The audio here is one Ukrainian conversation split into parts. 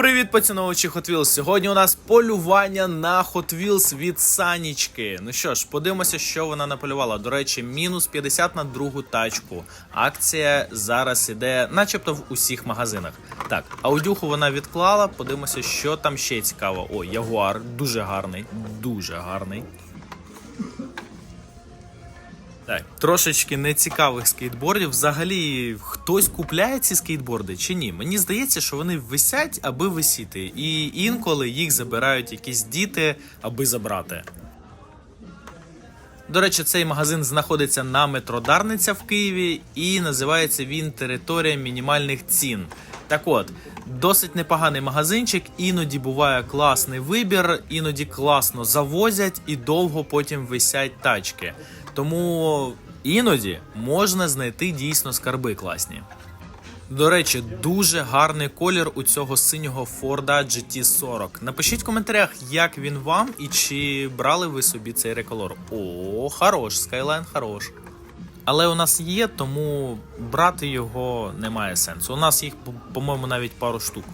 Привіт, поціновувачі Hot Wheels! Сьогодні у нас полювання на Hot Wheels від Санічки. Ну що ж, подивимося, що вона наполювала. До речі, мінус 50 на другу тачку. Акція зараз іде, начебто, в усіх магазинах. Так, аудюху вона відклала. Подивимося, що там ще цікаво. О, Ягуар, дуже гарний, дуже гарний. Так, трошечки нецікавих скейтбордів. Взагалі, хтось купляє ці скейтборди чи ні? Мені здається, що вони висять, аби висіти. І інколи їх забирають якісь діти, аби забрати. До речі, цей магазин знаходиться на метро Дарниця в Києві і називається він Територія мінімальних цін. Так от, досить непоганий магазинчик, іноді буває класний вибір, іноді класно завозять і довго потім висять тачки. Тому іноді можна знайти дійсно скарби класні. До речі, дуже гарний колір у цього синього Форда GT40. Напишіть в коментарях, як він вам і чи брали ви собі цей реколор. О, хорош, Skyline хорош. Але у нас є, тому брати його немає сенсу. У нас їх, по- по-моєму, навіть пару штук.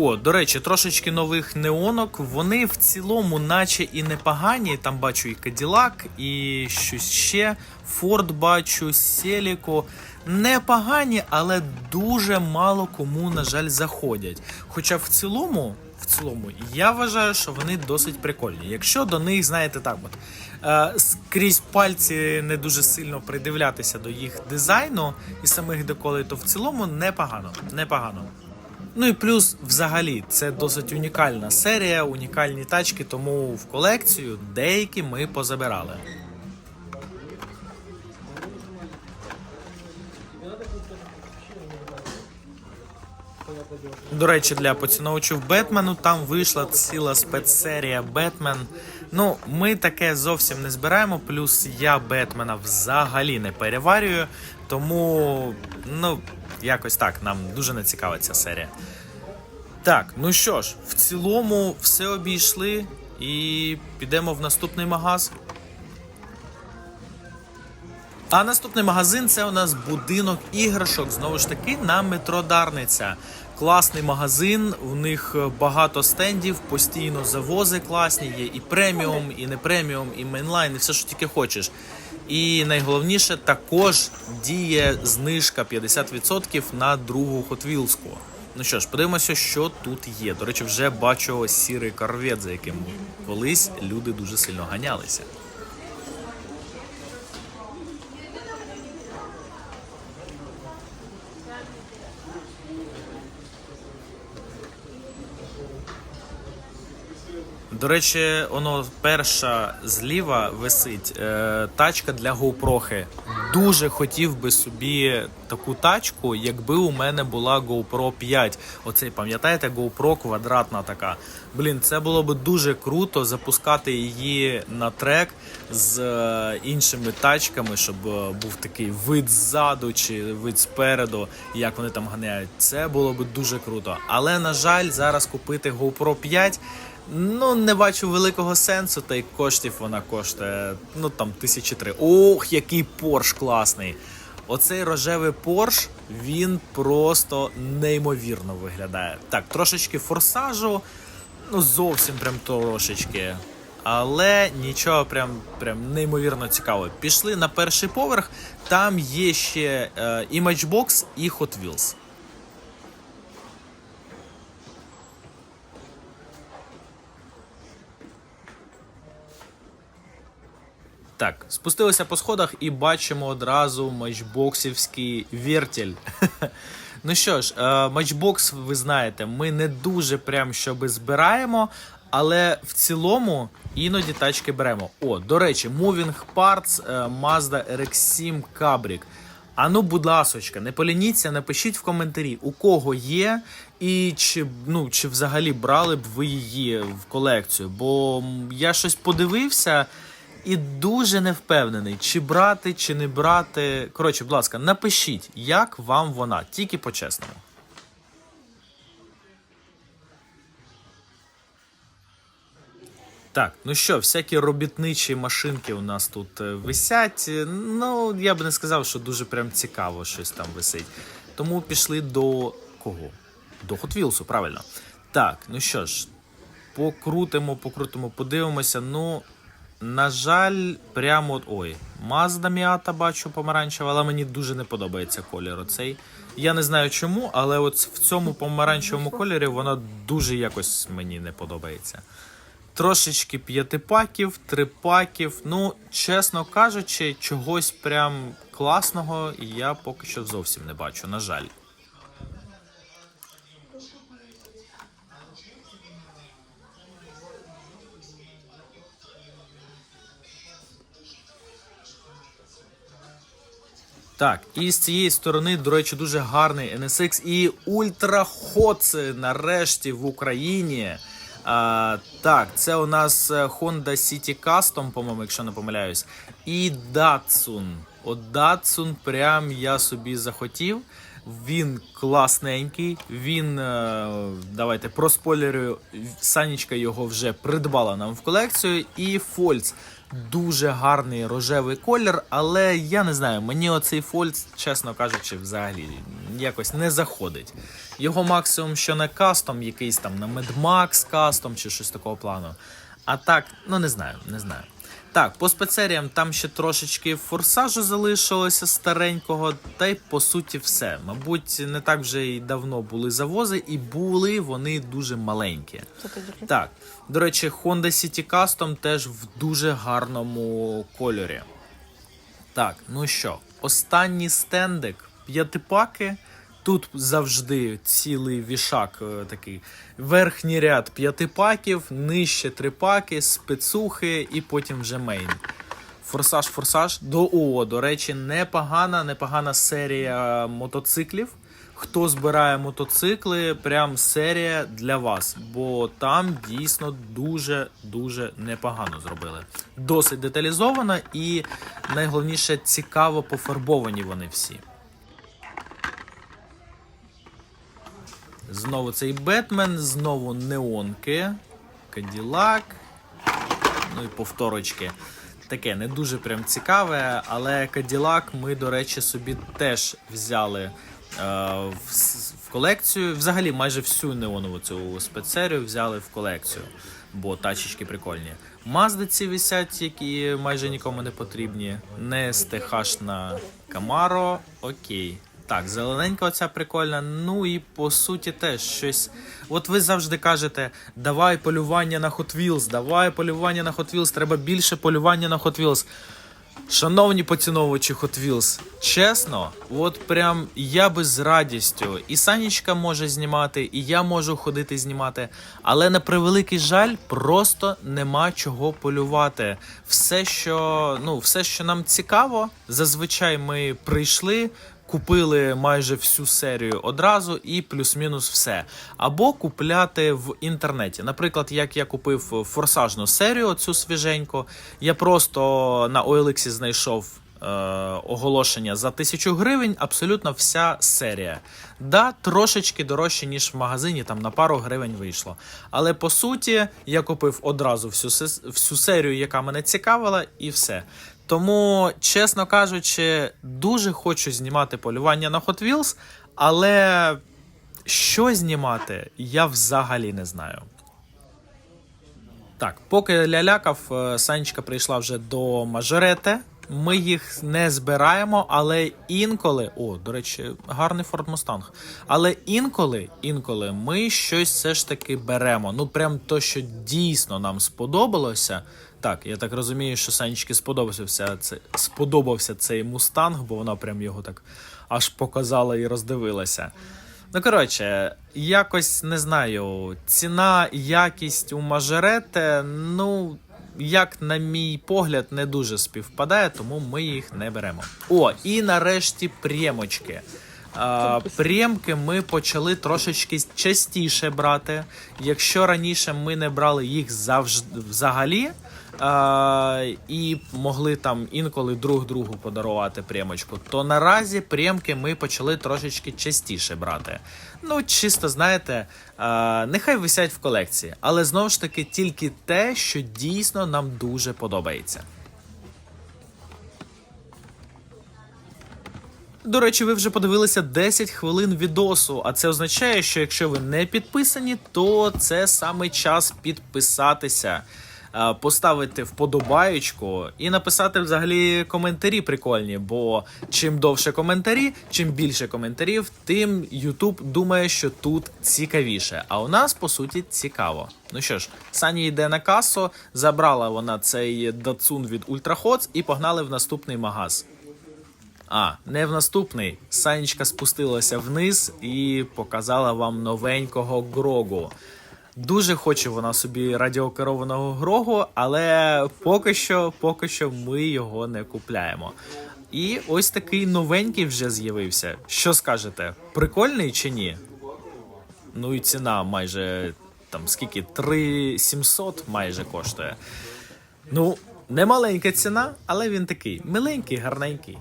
О, до речі, трошечки нових неонок. Вони в цілому, наче і непогані. Там бачу і Каділак, і щось ще. Форд бачу, Селіко. Непогані, але дуже мало кому, на жаль, заходять. Хоча в цілому, в цілому, я вважаю, що вони досить прикольні. Якщо до них, знаєте, так от е, скрізь пальці не дуже сильно придивлятися до їх дизайну і самих деколей, то в цілому непогано. Непогано. Ну і плюс, взагалі, це досить унікальна серія, унікальні тачки, тому в колекцію деякі ми позабирали. До речі, для поціновувачів Бетмену там вийшла ціла спецсерія Бетмен. Ну, ми таке зовсім не збираємо. Плюс я Бетмена взагалі не переварюю. Тому, ну, якось так, нам дуже не цікава ця серія. Так, ну що ж, в цілому все обійшли і підемо в наступний магаз. А наступний магазин це у нас будинок іграшок. Знову ж таки, на метро Дарниця. Класний магазин, у них е, багато стендів, постійно завози класні, є і преміум, і не преміум, і мейнлайн, і все, що тільки хочеш. І найголовніше, також діє знижка 50% на другу хотвілську. Ну що ж, подивимося, що тут є. До речі, вже бачу сірий корвет, за яким колись люди дуже сильно ганялися. До речі, воно перша зліва висить е, тачка для GoPro. Дуже хотів би собі таку тачку, якби у мене була GoPro 5. Оцей, пам'ятаєте, GoPro квадратна така. Блін, це було б дуже круто запускати її на трек з е, іншими тачками, щоб е, був такий вид ззаду чи вид спереду, як вони там ганяють. Це було б дуже круто. Але на жаль, зараз купити GoPro 5 Ну, не бачу великого сенсу, та й коштів вона коштує, ну там тисячі три. Ох, який Порш класний! Оцей рожевий Порш, він просто неймовірно виглядає. Так, трошечки форсажу, ну зовсім прям трошечки. Але нічого прям, прям неймовірно цікавого. Пішли на перший поверх, там є ще е, і Matchbox, і Hot Wheels. Так, спустилися по сходах і бачимо одразу матчбоксівський вертіль. ну що ж, е, матчбокс, ви знаєте, ми не дуже прям щоби збираємо, але в цілому іноді тачки беремо. О, до речі, Moving Parts е, Mazda RX-7 Cabrio. А ну, будь ласочка, не полініться, напишіть в коментарі, у кого є, і чи, ну, чи взагалі брали б ви її в колекцію. Бо я щось подивився і дуже не впевнений, чи брати, чи не брати. Коротше, будь ласка, напишіть, як вам вона, тільки по-чесному. Так, ну що, всякі робітничі машинки у нас тут е, висять. Ну, я б не сказав, що дуже прям цікаво щось там висить. Тому пішли до кого? До Wheels, правильно. Так, ну що ж, покрутимо, покрутимо, подивимося. Ну, на жаль, прямо от. Ой, Mazda Miata бачу помаранчева, але мені дуже не подобається колір оцей. Я не знаю чому, але от в цьому помаранчевому кольорі вона дуже якось мені не подобається. Трошечки п'ятипаків, трипаків. Ну, чесно кажучи, чогось прям класного я поки що зовсім не бачу, на жаль. Так, і з цієї сторони, до речі, дуже гарний NSX і Hot нарешті в Україні. А, так, це у нас е, Honda City Custom, по-моєму, якщо не помиляюсь. І Datsun. От Datsun прям я собі захотів. Він класненький. Він, е, давайте проспойлерю, Санічка його вже придбала нам в колекцію. І Фольц. Дуже гарний рожевий колір, але я не знаю, мені оцей Фольц, чесно кажучи, взагалі якось не заходить. Його максимум, що на кастом, якийсь там на Max кастом чи щось такого плану. А так, ну не знаю, не знаю. Так, по спецеріям там ще трошечки форсажу залишилося старенького, та й по суті все. Мабуть, не так вже й давно були завози, і були вони дуже маленькі. Так, до речі, Honda City Custom теж в дуже гарному кольорі. Так, ну що, останній стендик, п'ятипаки. Тут завжди цілий вішак е, такий. Верхній ряд п'ятипаків, нижче три паки, спецухи і потім вже мейн. Форсаж, форсаж. До О, до речі, непогана, непогана серія мотоциклів. Хто збирає мотоцикли, прям серія для вас, бо там дійсно дуже-дуже непогано зробили. Досить деталізовано і найголовніше цікаво пофарбовані вони всі. Знову цей Бетмен, знову неонки, Каділак. Ну і повторочки. Таке не дуже прям цікаве, але Каділак ми, до речі, собі теж взяли е, в, в колекцію. Взагалі, майже всю неонову цю спецсерію взяли в колекцію, бо тачечки прикольні. Мазди ці висять, які майже нікому не потрібні. Не СТХ Камаро, окей. Так, зелененька оця прикольна. Ну і по суті теж щось. От ви завжди кажете: давай полювання на Hot Wheels, давай полювання на Hot Wheels, треба більше полювання на Hot Wheels. Шановні поціновувачі Hot Wheels, чесно, от прям я би з радістю. І Санічка може знімати, і я можу ходити знімати. Але на превеликий жаль, просто нема чого полювати. Все, що ну, все, що нам цікаво, зазвичай ми прийшли. Купили майже всю серію одразу і плюс-мінус все. Або купляти в інтернеті. Наприклад, як я купив форсажну серію, цю свіженьку, я просто на OLX знайшов е, оголошення за тисячу гривень, абсолютно вся серія. Да, трошечки дорожче, ніж в магазині, там на пару гривень вийшло. Але по суті, я купив одразу всю, всю серію, яка мене цікавила, і все. Тому, чесно кажучи, дуже хочу знімати полювання на Hot Wheels, але що знімати, я взагалі не знаю. Так, поки лялякав, е, Санечка прийшла вже до мажорете. Ми їх не збираємо, але інколи. О, до речі, гарний Ford Mustang. Але інколи, інколи ми щось все ж таки беремо. Ну, прям то, що дійсно нам сподобалося. Так, я так розумію, що Санечки сподобався це, сподобався цей мустанг, бо вона прям його так аж показала і роздивилася. Ну, коротше, якось не знаю, ціна, якість у мажорете, ну, як на мій погляд, не дуже співпадає, тому ми їх не беремо. О, і нарешті прємочки. А, Прємки ми почали трошечки частіше брати. Якщо раніше ми не брали їх завжди взагалі, е, і могли там інколи друг другу подарувати прямочку, то наразі прямки ми почали трошечки частіше брати. Ну, чисто знаєте, е, нехай висять в колекції, але знову ж таки тільки те, що дійсно нам дуже подобається. До речі, ви вже подивилися 10 хвилин відосу, а це означає, що якщо ви не підписані, то це саме час підписатися, поставити вподобаєчку і написати взагалі коментарі прикольні. Бо чим довше коментарі, чим більше коментарів, тим YouTube думає, що тут цікавіше. А у нас по суті цікаво. Ну що ж, Сані йде на касу, забрала вона цей дацун від Ultrahots і погнали в наступний магаз. А, не в наступний. Санечка спустилася вниз і показала вам новенького Грогу. Дуже хоче вона собі радіокерованого Грогу, але поки що, поки що ми його не купляємо. І ось такий новенький вже з'явився. Що скажете? Прикольний чи ні? Ну і ціна майже там скільки? 3700 майже коштує. Ну, не маленька ціна, але він такий миленький, гарненький.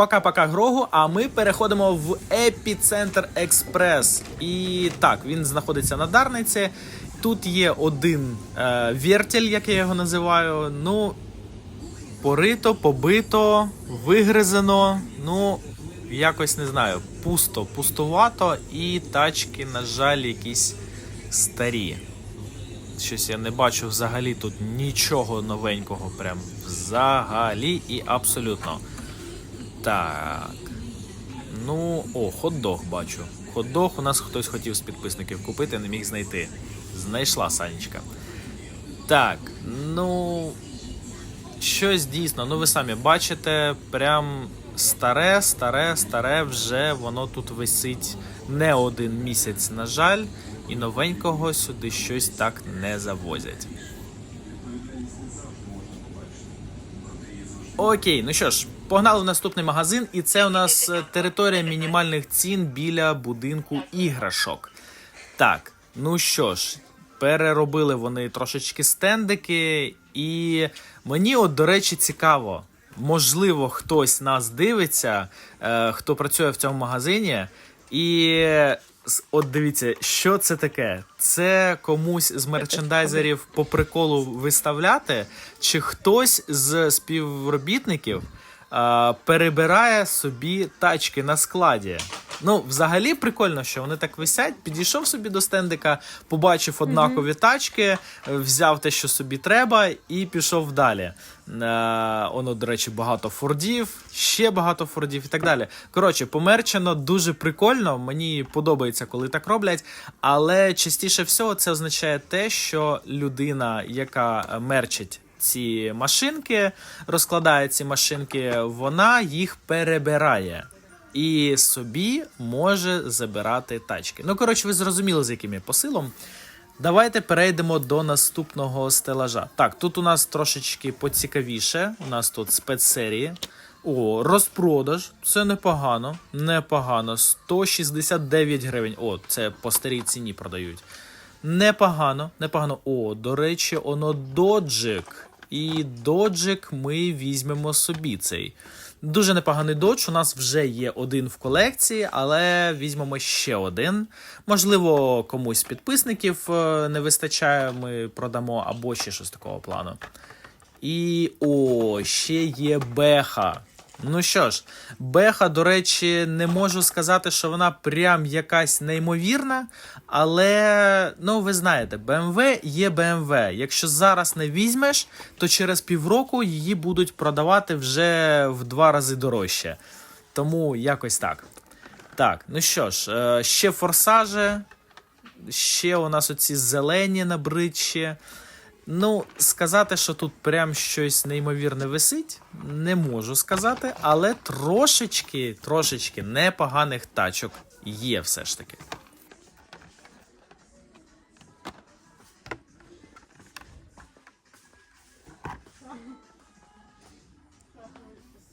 Пока-пока Грогу, а ми переходимо в епіцентр Експрес. І так, він знаходиться на Дарниці. Тут є один е, вертель, як я його називаю. Ну, порито, побито, вигризено. Ну, якось не знаю, пусто, пустувато, і тачки, на жаль, якісь старі. Щось я не бачу взагалі тут нічого новенького, прям взагалі і абсолютно. Так. Ну, о, хот-дог бачу. Хот-дог у нас хтось хотів з підписників купити, не міг знайти. Знайшла Санечка. Так, ну. Щось дійсно, ну ви самі бачите, прям старе, старе, старе вже воно тут висить не один місяць, на жаль, і новенького сюди щось так не завозять. Окей, ну що ж, погнали в наступний магазин, і це у нас е, територія мінімальних цін біля будинку іграшок. Так, ну що ж, переробили вони трошечки стендики, і мені, от, до речі, цікаво. Можливо, хтось нас дивиться, е, хто працює в цьому магазині, і от дивіться, що це таке? Це комусь з мерчендайзерів по приколу виставляти, чи хтось з співробітників перебирає собі тачки на складі. Ну, взагалі прикольно, що вони так висять. Підійшов собі до стендика, побачив однакові тачки, е, взяв те, що собі треба, і пішов далі. Е, Воно, до речі, багато фордів, ще багато фордів і так далі. Коротше, померчено дуже прикольно. Мені подобається, коли так роблять. Але частіше всього це означає те, що людина, яка е, мерчить ці машинки, розкладає ці машинки, вона їх перебирає. І собі може забирати тачки. Ну, коротше, ви зрозуміли, з яким я посилом. Давайте перейдемо до наступного стелажа. Так, тут у нас трошечки поцікавіше. У нас тут спецсерії. О, розпродаж. Це непогано. Непогано. 169 гривень. О, це по старій ціні продають. Непогано, непогано. О, до речі, воно доджик. І доджик ми візьмемо собі цей. Дуже непоганий додж. У нас вже є один в колекції, але візьмемо ще один. Можливо, комусь з підписників е, не вистачає, ми продамо або ще щось такого плану. І о, ще є Беха. Ну що ж, Беха, до речі, не можу сказати, що вона прям якась неймовірна, але ну ви знаєте, BMW є BMW. Якщо зараз не візьмеш, то через півроку її будуть продавати вже в два рази дорожче. Тому якось так. Так, ну що ж, е, ще форсажі, ще у нас оці зелені набридші. Ну, сказати, що тут прям щось неймовірне висить, не можу сказати, але трошечки, трошечки непоганих тачок є все ж таки.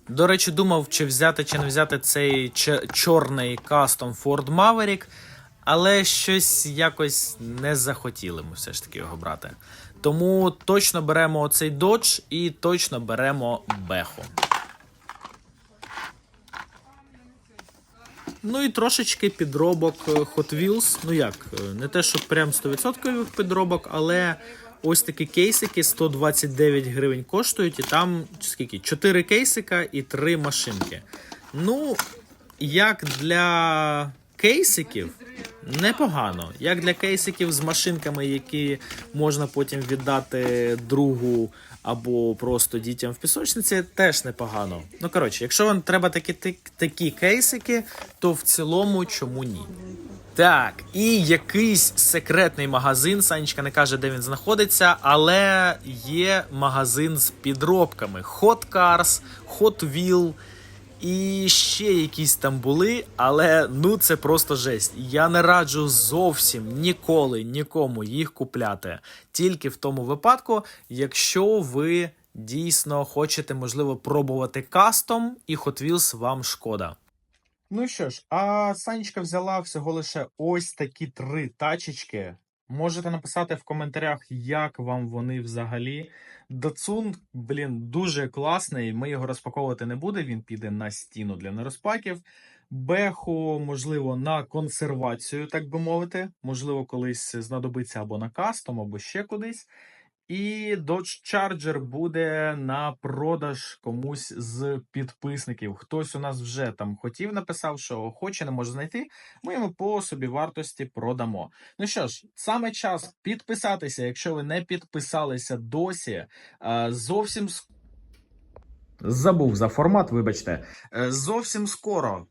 До речі, думав, чи взяти чи не взяти цей чорний кастом Ford Maverick, але щось якось не захотіли ми все ж таки його брати. Тому точно беремо оцей додж і точно беремо беху. Ну і трошечки підробок е, Hot Wheels. Ну як, е, не те, що прям 100% підробок, але ось такі кейсики 129 гривень коштують, і там скільки? 4 кейсика і 3 машинки. Ну, як для кейсиків, непогано. Як для кейсиків з машинками, які можна потім віддати другу або просто дітям в пісочниці, теж непогано. Ну коротше, якщо вам треба такі, такі, кейсики, то в цілому чому ні? Так, і якийсь секретний магазин. Санечка не каже, де він знаходиться, але є магазин з підробками: Hot Cars, Hot Wheel і ще якісь там були, але ну це просто жесть. Я не раджу зовсім ніколи нікому їх купляти. Тільки в тому випадку, якщо ви дійсно хочете, можливо, пробувати кастом, і Hot Wheels вам шкода. Ну що ж, а Санечка взяла всього лише ось такі три тачечки. Можете написати в коментарях, як вам вони взагалі. Дацун, блін, дуже класний. Ми його розпаковувати не будемо. Він піде на стіну для нерозпаків. Беху, можливо, на консервацію, так би мовити. Можливо, колись знадобиться або на кастом, або ще кудись. І Dodge Charger буде на продаж комусь з підписників. Хтось у нас вже там хотів, написав, що хоче, не може знайти. Ми йому по собі вартості продамо. Ну що ж, саме час підписатися, якщо ви не підписалися досі. Е, Зовсім забув за формат, вибачте. Е, Зовсім скоро.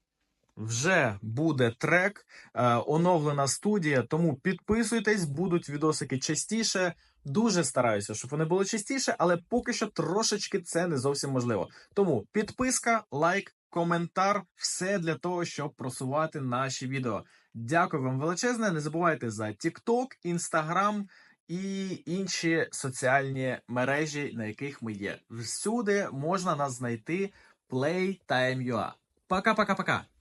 Вже буде трек, е, оновлена студія, тому підписуйтесь, будуть відосики частіше. Дуже стараюся, щоб вони були частіше, але поки що трошечки це не зовсім можливо. Тому підписка, лайк, коментар все для того, щоб просувати наші відео. Дякую вам величезне. Не забувайте за TikTok, Instagram і інші соціальні мережі, на яких ми є. Всюди можна нас знайти Playtime.ua. Пока-пока-пока.